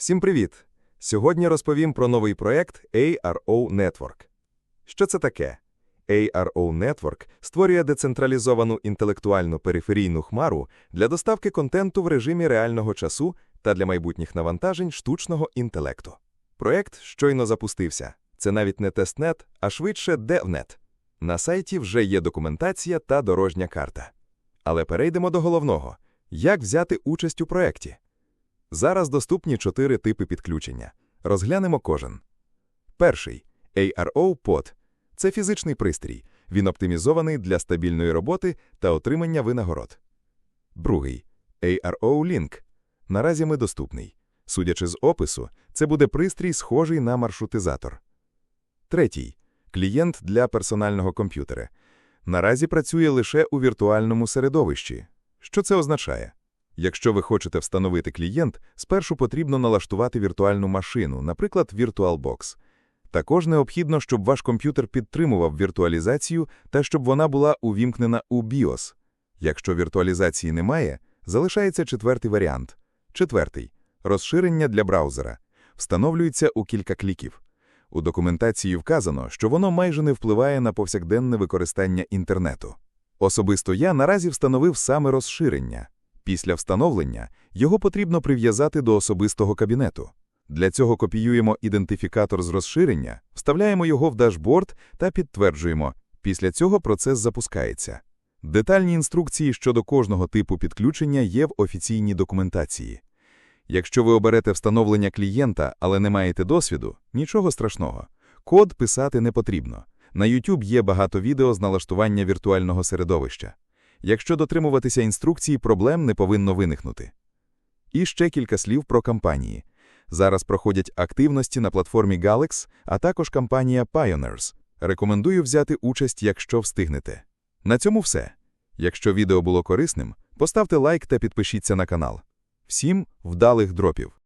Всім привіт! Сьогодні розповім про новий проект ARO Network. Що це таке? ARO Network створює децентралізовану інтелектуальну периферійну хмару для доставки контенту в режимі реального часу та для майбутніх навантажень штучного інтелекту. Проект щойно запустився. Це навіть не тестнет, а швидше DevNet. На сайті вже є документація та дорожня карта. Але перейдемо до головного: як взяти участь у проекті. Зараз доступні чотири типи підключення. Розглянемо кожен. Перший ARO-под – це фізичний пристрій. Він оптимізований для стабільної роботи та отримання винагород. Другий ARO-Link. Наразі ми доступний. Судячи з опису, це буде пристрій, схожий на маршрутизатор. Третій клієнт для персонального комп'ютера. Наразі працює лише у віртуальному середовищі. Що це означає? Якщо ви хочете встановити клієнт, спершу потрібно налаштувати віртуальну машину, наприклад, VirtualBox. Також необхідно, щоб ваш комп'ютер підтримував віртуалізацію та щоб вона була увімкнена у BIOS. Якщо віртуалізації немає, залишається четвертий варіант. Четвертий розширення для браузера. Встановлюється у кілька кліків. У документації вказано, що воно майже не впливає на повсякденне використання інтернету. Особисто я наразі встановив саме розширення. Після встановлення його потрібно прив'язати до особистого кабінету. Для цього копіюємо ідентифікатор з розширення, вставляємо його в дашборд та підтверджуємо. Після цього процес запускається. Детальні інструкції щодо кожного типу підключення є в офіційній документації. Якщо ви оберете встановлення клієнта, але не маєте досвіду, нічого страшного. Код писати не потрібно. На YouTube є багато відео з налаштування віртуального середовища. Якщо дотримуватися інструкції, проблем не повинно виникнути. І ще кілька слів про кампанії. Зараз проходять активності на платформі Galex, а також кампанія Pioneers. Рекомендую взяти участь, якщо встигнете. На цьому все. Якщо відео було корисним, поставте лайк та підпишіться на канал. Всім вдалих дропів!